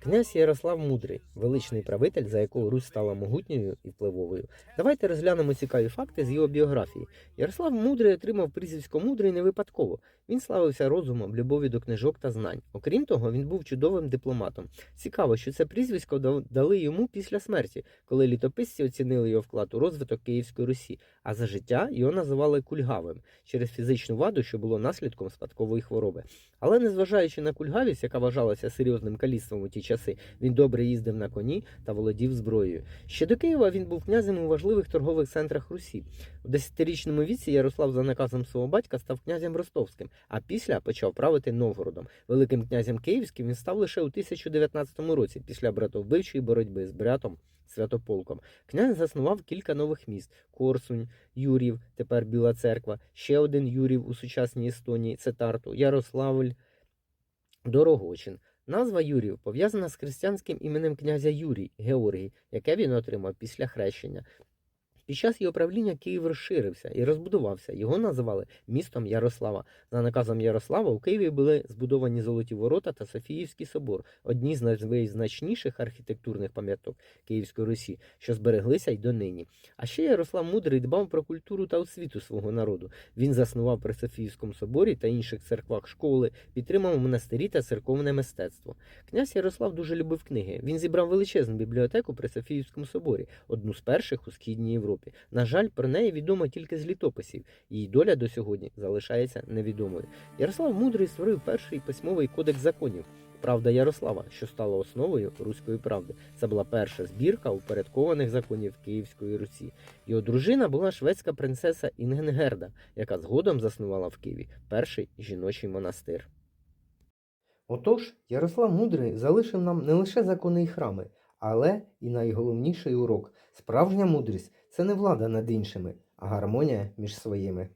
Князь Ярослав Мудрий, величний правитель, за якого Русь стала могутньою і впливовою. Давайте розглянемо цікаві факти з його біографії. Ярослав Мудрий отримав прізвисько Мудрий не випадково. Він славився розумом, любов'ю до книжок та знань. Окрім того, він був чудовим дипломатом. Цікаво, що це прізвисько дали йому після смерті, коли літописці оцінили його вклад у розвиток Київської Русі, а за життя його називали кульгавим через фізичну ваду, що було наслідком спадкової хвороби. Але незважаючи на кульгавість, яка вважалася серйозним каліцтвом у ті часи, він добре їздив на коні та володів зброєю. Ще до Києва він був князем у важливих торгових центрах Русі. У десятирічному віці Ярослав за наказом свого батька став князем Ростовським, а після почав правити Новгородом. Великим князем Київським він став лише у 1019 році, після братовбивчої боротьби з братом Святополком. Князь заснував кілька нових міст: Корсунь, Юрів, тепер Біла Церква, ще один Юрів у сучасній Естонії, це Тарту, Ярославль, Дорогочин. Назва Юрів пов'язана з християнським іменем князя Юрій Георгій, яке він отримав після хрещення. Під час його правління Київ розширився і розбудувався. Його називали містом Ярослава. За наказом Ярослава у Києві були збудовані Золоті Ворота та Софіївський собор, одні з найзначніших архітектурних пам'яток Київської Русі, що збереглися й донині. А ще Ярослав Мудрий дбав про культуру та освіту свого народу. Він заснував при Софіївському соборі та інших церквах школи, підтримав монастирі та церковне мистецтво. Князь Ярослав дуже любив книги. Він зібрав величезну бібліотеку при Софіївському соборі, одну з перших у східній Європі. На жаль, про неї відомо тільки з літописів. Її доля до сьогодні залишається невідомою. Ярослав Мудрий створив перший письмовий кодекс законів. Правда Ярослава, що стала основою руської правди. Це була перша збірка упорядкованих законів Київської Русі. Його дружина була шведська принцеса Інгенгерда, яка згодом заснувала в Києві перший жіночий монастир. Отож, Ярослав Мудрий залишив нам не лише закони і храми, але і найголовніший урок справжня мудрість це не влада над іншими, а гармонія між своїми.